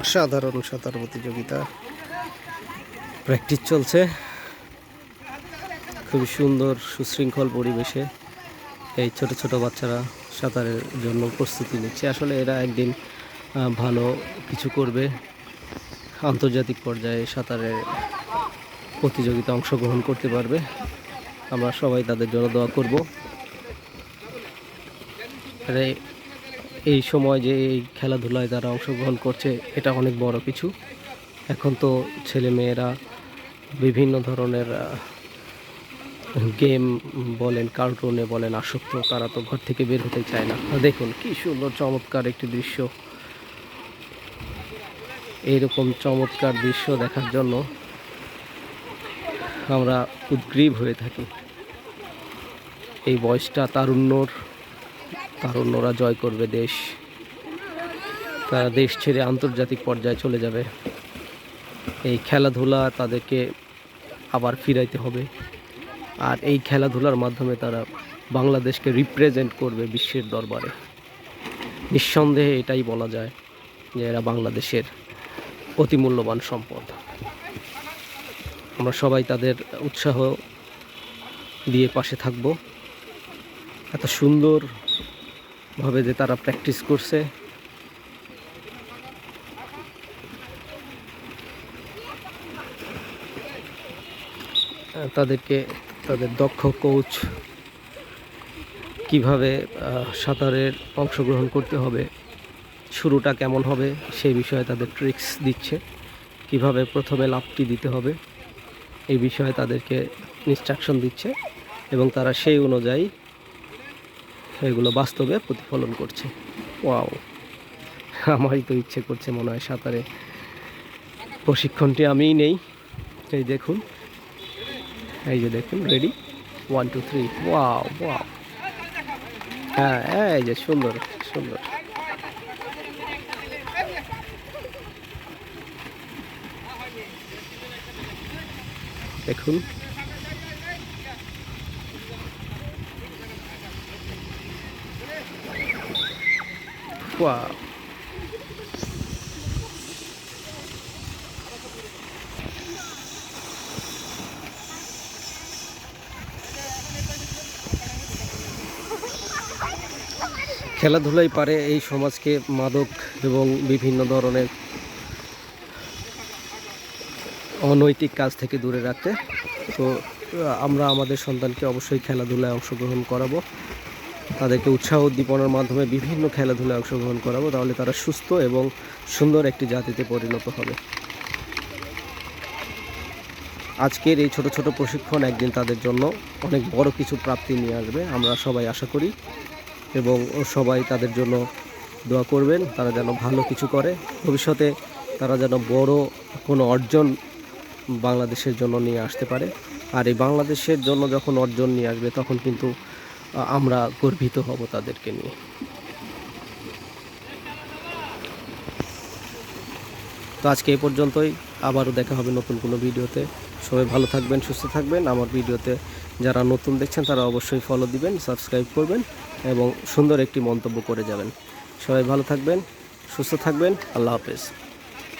অসাধারণ সাঁতার প্রতিযোগিতা। প্র্যাকটিস চলছে। খুবই সুন্দর, সুশৃঙ্খল পরিবেশে এই ছোট ছোট বাচ্চারা সাঁতারের জন্য প্রস্তুতি নিচ্ছে। আসলে এরা একদিন ভালো কিছু করবে। আন্তর্জাতিক পর্যায়ে সাঁতারের প্রতিযোগিতা অংশগ্রহণ করতে পারবে। আমরা সবাই তাদের জন্য দোয়া করব। এই- সময় যে এই খেলাধুলায় তারা অংশগ্রহণ করছে, এটা অনেক বড় কিছু। এখন তো ছেলে মেয়েরা বিভিন্ন ধরনের গেম বলেন কার্টুনে বলেন, আসক্ত, তারা তো ঘর থেকে বের হতে চায় না। দেখুন, কি সুন্দর, চমৎকার একটি দৃশ্য। এইরকম চমৎকার দৃশ্য দেখার জন্য আমরা উদ্গ্রীব হয়ে থাকি। এই বয়সটা তারুণ্যর তারুণ্যরা জয় করবে দেশ। তারা দেশ ছেড়ে আন্তর্জাতিক পর্যায়ে চলে যাবে। এই খেলাধুলা তাদেরকে আবার ফিরাইতে হবে। আর এই খেলাধুলার মাধ্যমে তারা বাংলাদেশকে রিপ্রেজেন্ট করবে বিশ্বের দরবারে। নিঃসন্দেহে এটাই বলা যায় যে এরা বাংলাদেশের অতি মূল্যবান সম্পদ। আমরা সবাই তাদের উৎসাহ দিয়ে পাশে থাকব। এত সুন্দরভাবে যে তারা প্র্যাকটিস করছে। তাদেরকে, তাদের দক্ষ কোচ কীভাবে সাঁতারের অংশগ্রহণ করতে হবে, শুরুটা কেমন হবে, সেই বিষয়ে তাদের ট্রিক্স দিচ্ছে। কীভাবে প্রথমে লাভটি দিতে হবে, এই বিষয়ে তাদেরকে ইনস্ট্রাকশন দিচ্ছে এবং তারা সেই অনুযায়ী এগুলো বাস্তবে প্রতিফলন করছে। ওয়াও। আমারই তো ইচ্ছে করছে মনে হয় সাঁতারে। প্রশিক্ষণটি আমিই নেই। এই দেখুন। এই যে দেখুন ready one two three wow wow হ্যাঁ এই যে সুন্দর সুন্দর। দেখুন। ওয়াও খেলাধুলাই পারে এই সমাজকে মাদক এবং বিভিন্ন ধরনের অনৈতিক কাজ থেকে দূরে রাখতে। তো আমরা আমাদের সন্তানকে অবশ্যই খেলাধুলায় অংশগ্রহণ করাবো। তাদেরকে উৎসাহ উদ্দীপনার মাধ্যমে বিভিন্ন খেলাধুলায় অংশগ্রহণ করাবো, তাহলে তারা সুস্থ এবং সুন্দর একটি জাতিতে পরিণত হবে। আজকের এই ছোট ছোট প্রশিক্ষণ একদিন তাদের জন্য অনেক বড় কিছু প্রাপ্তি নিয়ে আসবে। আমরা সবাই আশা করি এবং সবাই তাদের জন্য দোয়া করবেন, তারা যেন ভালো কিছু করে। ভবিষ্যতে তারা যেন বড় কোনো অর্জন বাংলাদেশের জন্য নিয়ে আসতে পারে। আর এই বাংলাদেশের জন্য যখন অর্জন নিয়ে আসবে, তখন কিন্তু আমরা গর্বিত হব তাদেরকে নিয়ে। তো আজকে এ পর্যন্তই। আবারও দেখা হবে নতুন কোনো ভিডিওতে। সবাই ভালো থাকবেন, সুস্থ থাকবেন। আমার ভিডিওতে যারা নতুন দেখছেন, তারা অবশ্যই ফলো দিবেন সাবস্ক্রাইব করবেন এবং সুন্দর একটি মন্তব্য করে যাবেন। সবাই ভালো থাকবেন, সুস্থ থাকবেন। আল্লাহ হাফেজ।